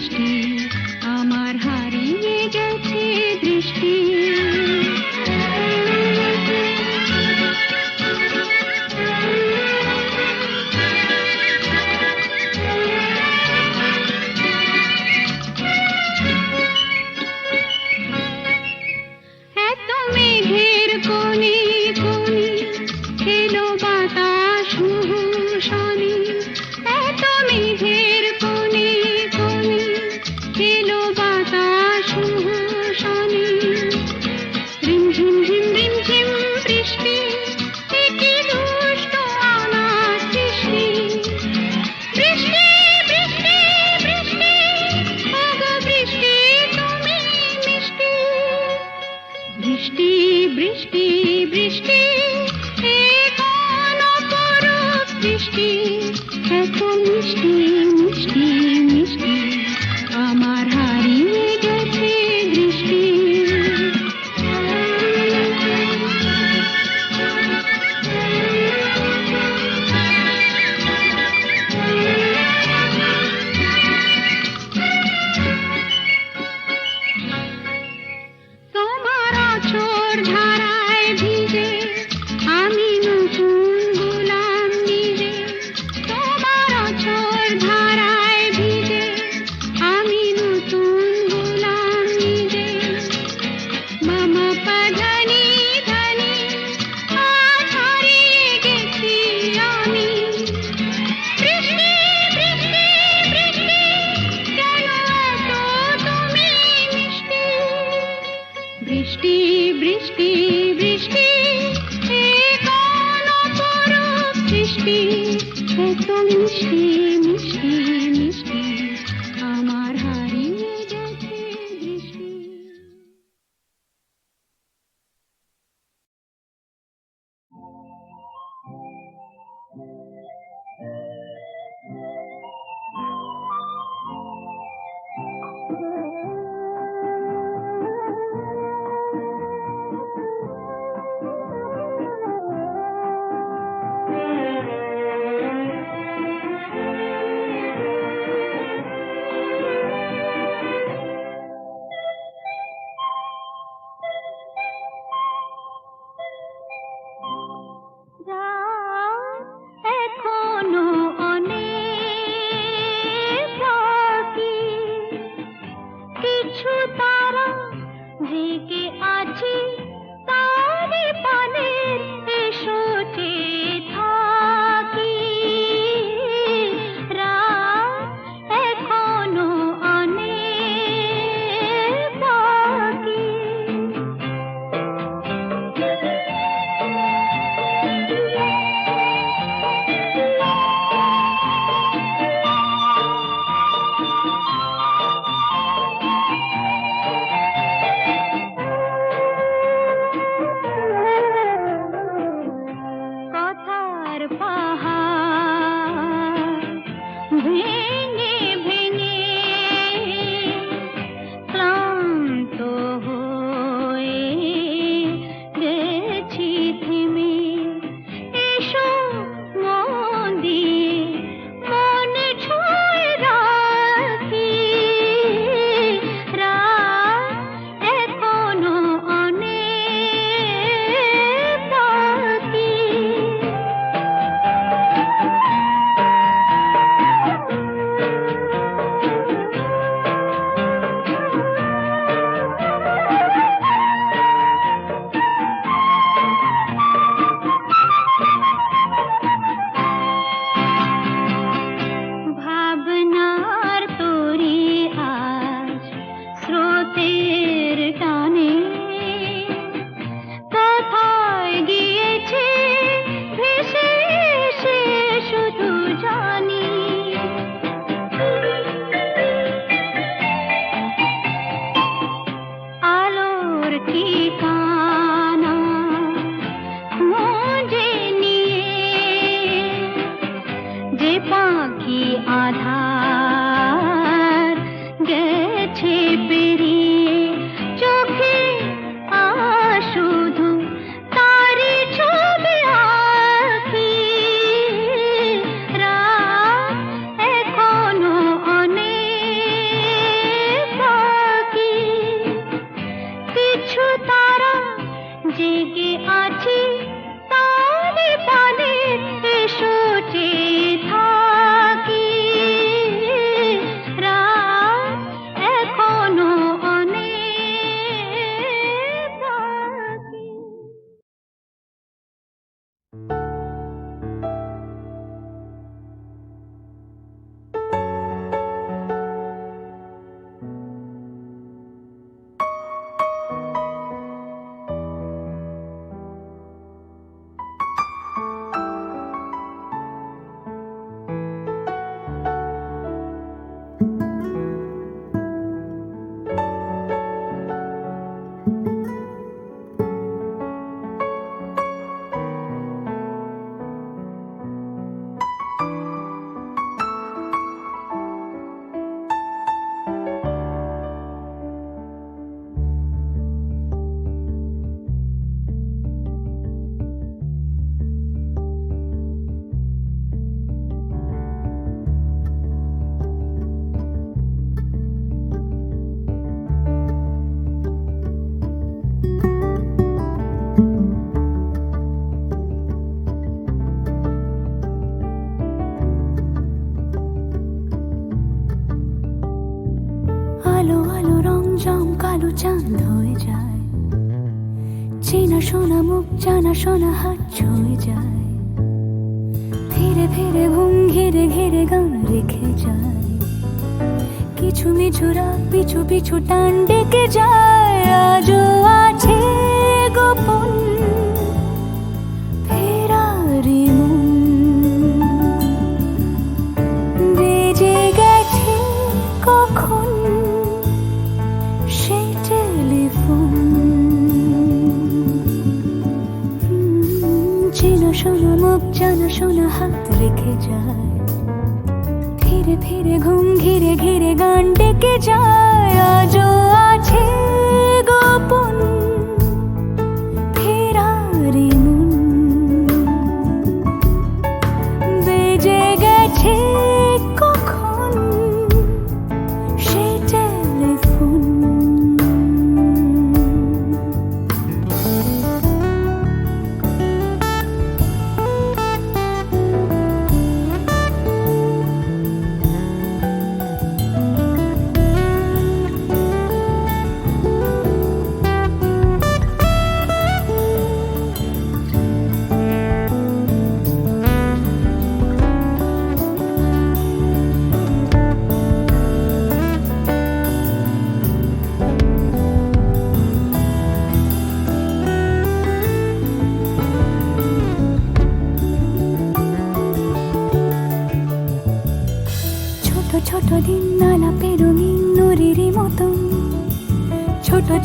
misty change. শোনা মুখ জানা, শোনা হাত ছুঁয়ে যায়। ফিরে ফিরে ঘুম ঘিরে ঘিরে গান রেখে যায়। কিছু মিছু রাত পিছু পিছু টান ডেকে যায়। আজও আছে গোপন জানা শোনা হাত রেখে যায়। ধীরে ধীরে ঘুম ঘিরে ঘিরে গান ডেকে যায়। আজও আছে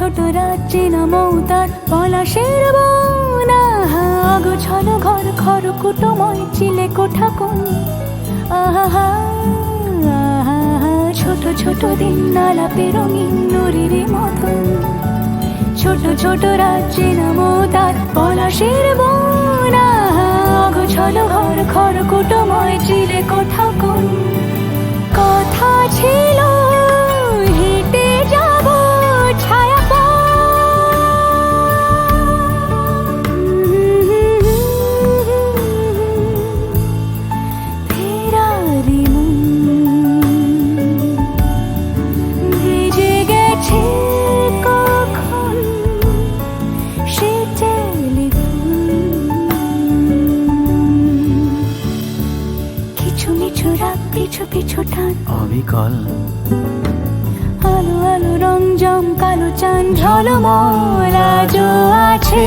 ছোট রাজ্যে নামও তার পলাশের বোনা। আগো ছল ঘর, খর কুটময় চিলে কোঠা কোন আহা ছোট ছোট দিন নালা পেরঙিন নুরির মতন। ছোট ছোট রাজ্যে নামও তার পলাশের বোনা। আগো ছল ঘর, খর কুটময় চিলে কোঠা কোন কথা ছিল পিছু পিছু টান অবিকল। আলো আলো রং জম কালো চান ঝলমল আজও আছে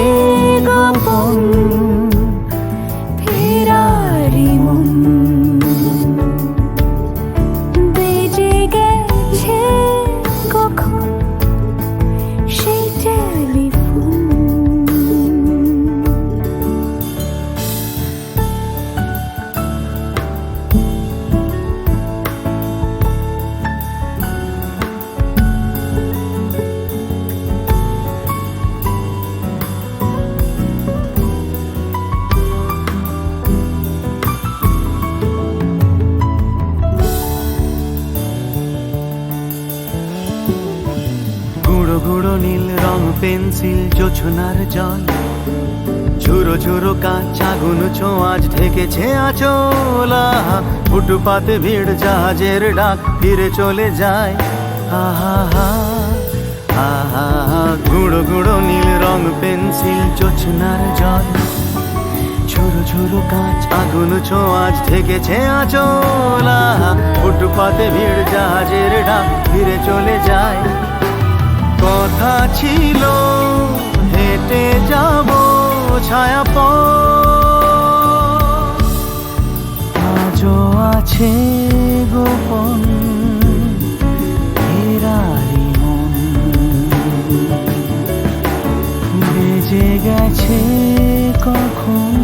গোপন নীল রং পেন্সিল জোছনার জল। ঝুরো ঝুরো কাঁচ আগুন ছোঁয়াজ ঢেকেছে আচলা। ফুটপাতে ভিড় জাহাজের ডাক ফিরে চলে যায়। আহা আহা গুঁড়ো গুঁড়ো নীল রং পেন্সিল জোছনার জল। ঝুরো ঝুরো কাঁচ আগুন ছোঁয়াজ ঠেকেছে আচলা। ফুটপাতে ভিড় জাহাজের ডাক ফিরে চলে যায়। কথা ছিল হেঁটে যাব ছায়া আজও আছে গোপন মন। বেজে গেছে কখন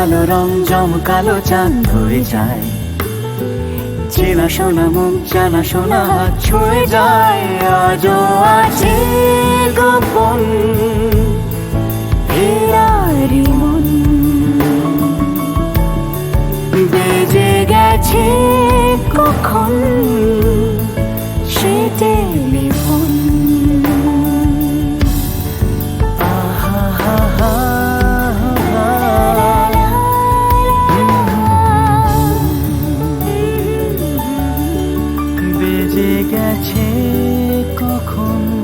আলো রং জমকালো চাঁদ ধরে যায়। চেনা শোনা মুখ জানা হাত ছুঁয়ে যায়। আজও আছে গোপন ফেরারি মন। বেজে গেছে কখন সে বেজে গেছে কখন?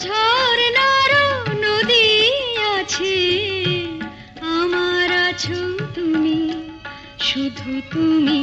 ঝর্ণার নদী আছে। আমার আছো তুমি শুধু তুমি।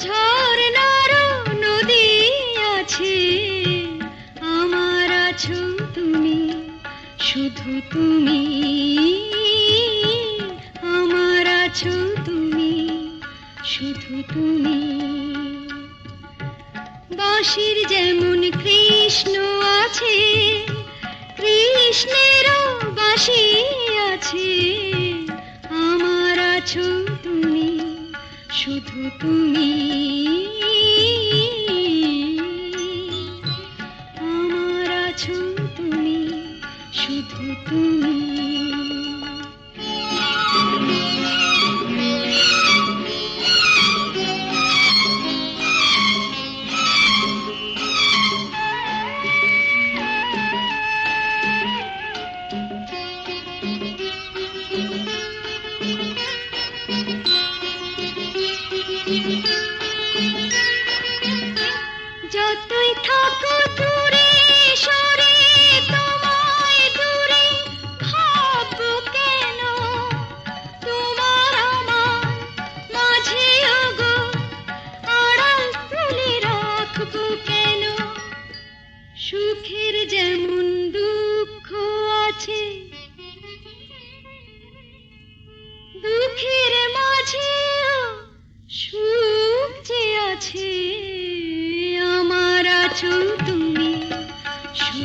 ঝর্ণার নদী আছে। আমার আছো তুমি, শুধু আমার আছো তুমি, শুধু বাঁশির যেমন কৃষ্ণ আছে, কৃষ্ণেরও বাঁশি আছে।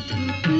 Thank you.